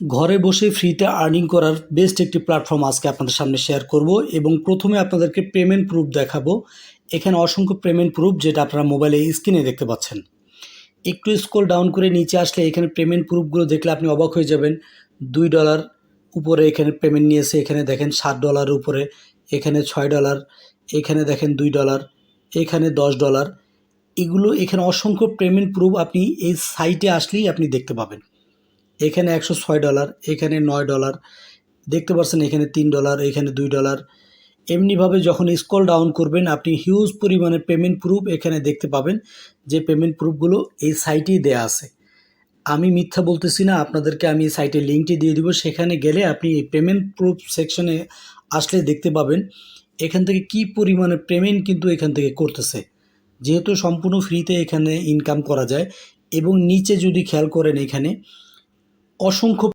ঘরে বসে ফ্রিতে আর্নিং করার বেস্ট একটি প্ল্যাটফর্ম আজকে আপনাদের সামনে শেয়ার করব এবং প্রথমে আপনাদেরকে পেমেন্ট প্রুফ দেখাবো। এখানে অসংখ্য পেমেন্ট প্রুফ যেটা আপনারা মোবাইলে স্ক্রিনে দেখতে পাচ্ছেন। একটু স্ক্রল ডাউন করে নিচে আসলে এখানে পেমেন্ট প্রুফগুলো দেখলে আপনি অবাক হয়ে যাবেন। দুই ডলার উপরে এখানে পেমেন্ট নিয়েছে, এখানে দেখেন সাত ডলার উপরে, এখানে ছয় ডলার এখানে দেখেন দুই ডলার এখানে দশ ডলার এগুলো এখানে অসংখ্য পেমেন্ট প্রুফ আপনি এই সাইটে আসলেই আপনি দেখতে পাবেন। এখানে একশো ছয় ডলার, এখানে নয় ডলার, দেখতে পাচ্ছেন এখানে তিন ডলার, এখানে দুই ডলার। এমনিভাবে যখন স্কল ডাউন করবেন, আপনি হিউজ পরিমাণে পেমেন্ট প্রুফ এখানে দেখতে পাবেন, যে পেমেন্ট প্রুফগুলো এই সাইটেই দেয়া আছে। আমি মিথ্যা বলতেছি না, আপনাদেরকে আমি এই সাইটের লিঙ্কটি দিয়ে দিব, সেখানে গেলে আপনি এই পেমেন্ট প্রুফ সেকশনে আসলে দেখতে পাবেন, এখান থেকে কি পরিমাণে পেমেন্ট কিন্তু এখান থেকে করতেছে। যেহেতু সম্পূর্ণ ফ্রিতে এখানে ইনকাম করা যায়, এবং নিচে যদি খেয়াল করেন এখানে অসংখ্য